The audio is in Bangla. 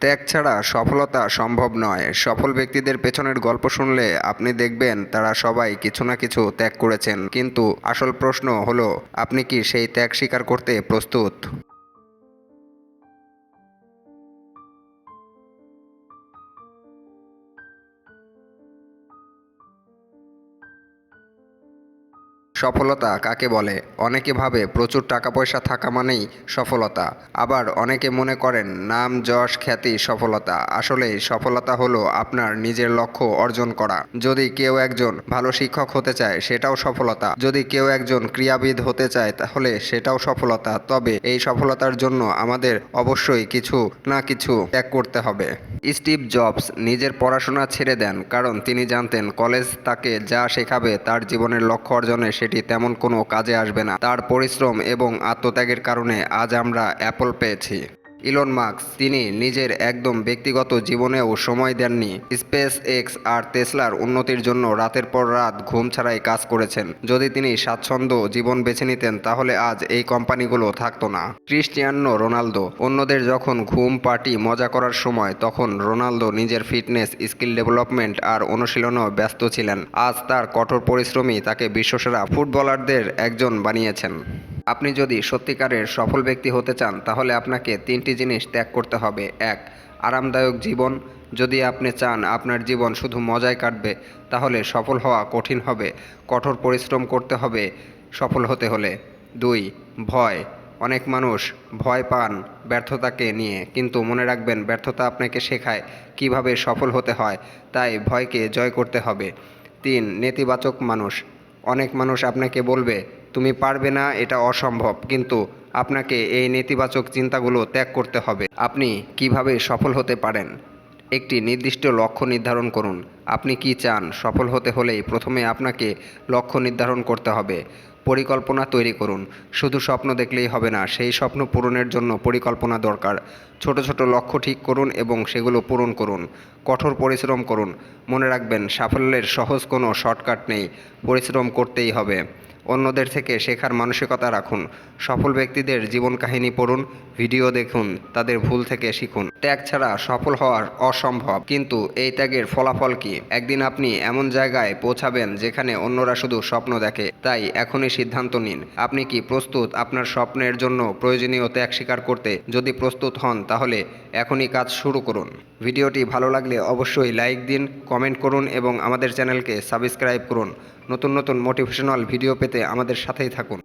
ত্যাগ ছাড়া সফলতা সম্ভব নয়। সফল ব্যক্তিদের পেছনের গল্প শুনলে আপনি দেখবেন তারা সবাই কিছু না কিছু ত্যাগ করেছেন। কিন্তু আসল প্রশ্ন হলো, আপনি কি সেই ত্যাগ স্বীকার করতে প্রস্তুত? সফলতা কাকে বলে? অনেকে ভাবে প্রচুর টাকা পয়সা থাকা মানেই সফলতা। আবার অনেকে মনে করেন নাম, যশ, খ্যাতি, সফলতা। আসলে সফলতা হলো আপনার নিজের লক্ষ্য অর্জন করা। যদি কেউ একজন ভালো শিক্ষক হতে চায়, সেটাও সফলতা। যদি কেউ একজন ক্রীড়াবিদ হতে চায়, তাহলে সেটাও সফলতা। তবে এই সফলতার জন্য আমাদের অবশ্যই কিছু না কিছু ত্যাগ করতে হবে। স্টিভ জবস নিজের পড়াশোনা ছেড়ে দেন, কারণ তিনি জানতেন কলেজ তাকে যা শেখাবে তার জীবনের লক্ষ্য অর্জনে সেটি তেমন কোনো কাজে আসবে না। তার পরিশ্রম এবং আত্মত্যাগের কারণে আজ আমরা অ্যাপল পেয়েছি। ইলন মার্কস তিনি নিজের একদম ব্যক্তিগত জীবনেও সময় দেননি। স্পেস এক্স আর তেসলার উন্নতির জন্য রাতের পর রাত ঘুম ছাড়াই কাজ করেছেন। যদি তিনি স্বাচ্ছন্দ্য জীবন বেছে নিতেন, তাহলে আজ এই কোম্পানিগুলো থাকতো না। ক্রিস্টিয়ানো রোনালদো, অন্যদের যখন ঘুম পার্টি মজা করার সময়, তখন রোনালদো নিজের ফিটনেস, স্কিল ডেভেলপমেন্ট আর অনুশীলনেও ব্যস্ত ছিলেন। আজ তার কঠোর পরিশ্রমী তাকে বিশ্বসেরা ফুটবলারদের একজন বানিয়েছেন। আপনি যদি সত্যিকারের সফল ব্যক্তি হতে চান, তাহলে আপনাকে তিনটি জিনিস ত্যাগ করতে হবে। এক, আরামদায়ক জীবন। যদি আপনি চান আপনার জীবন শুধু মজায় কাটবে, তাহলে সফল হওয়া কঠিন হবে। কঠোর পরিশ্রম করতে হবে সফল হতে হলে। দুই, ভয়। অনেক মানুষ ভয় পান ব্যর্থতাকে নিয়ে, কিন্তু মনে রাখবেন ব্যর্থতা আপনাকে শেখায় কীভাবে সফল হতে হয়, তাই ভয়কে জয় করতে হবে। তিন, নেতিবাচক মানুষ। অনেক মানুষ আপনাকে বলবে, তুমি পারবে না, এটা অসম্ভব। কিন্তু আপনাকে এই নেতিবাচক চিন্তাগুলো ত্যাগ করতে হবে। আপনি কীভাবে সফল হতে পারেন? একটি নির্দিষ্ট লক্ষ্য নির্ধারণ করুন। আপনি কি চান সফল হতে হলেই প্রথমে আপনাকে লক্ষ্য নির্ধারণ করতে হবে। পরিকল্পনা তৈরি করুন। শুধু স্বপ্ন দেখলেই হবে না, সেই স্বপ্ন পূরণের জন্য পরিকল্পনা দরকার। ছোট ছোট লক্ষ্য ঠিক করুন এবং সেগুলো পূরণ করুন। কঠোর পরিশ্রম করুন। মনে রাখবেন, সাফল্যের সহজ কোনো শর্টকাট নেই। পরিশ্রম করতেই হবে। অন্যদের থেকে শেখার মানসিকতা রাখুন। সফল ব্যক্তিদের জীবন কাহিনী পড়ুন, ভিডিও দেখুন, তাদের ভুল থেকে শিখুন। ত্যাগ ছাড়া সফল হওয়ার অসম্ভব। কিন্তু এই ত্যাগের ফলাফল কি? একদিন আপনি এমন জায়গায় পৌঁছাবেন যেখানে অন্যরা শুধু স্বপ্ন দেখে। তাই এখনই সিদ্ধান্ত নিন, আপনি কি প্রস্তুত আপনার স্বপ্নের জন্য প্রয়োজনীয় ত্যাগ স্বীকার করতে? যদি প্রস্তুত হন, তাহলে এখনই কাজ শুরু করুন। ভিডিওটি ভালো লাগলে অবশ্যই লাইক দিন, কমেন্ট করুন এবং আমাদের চ্যানেলকে সাবস্ক্রাইব করুন। নতুন নতুন মোটিভেশনাল ভিডিও পেতে আমাদের সাথেই থাকুন।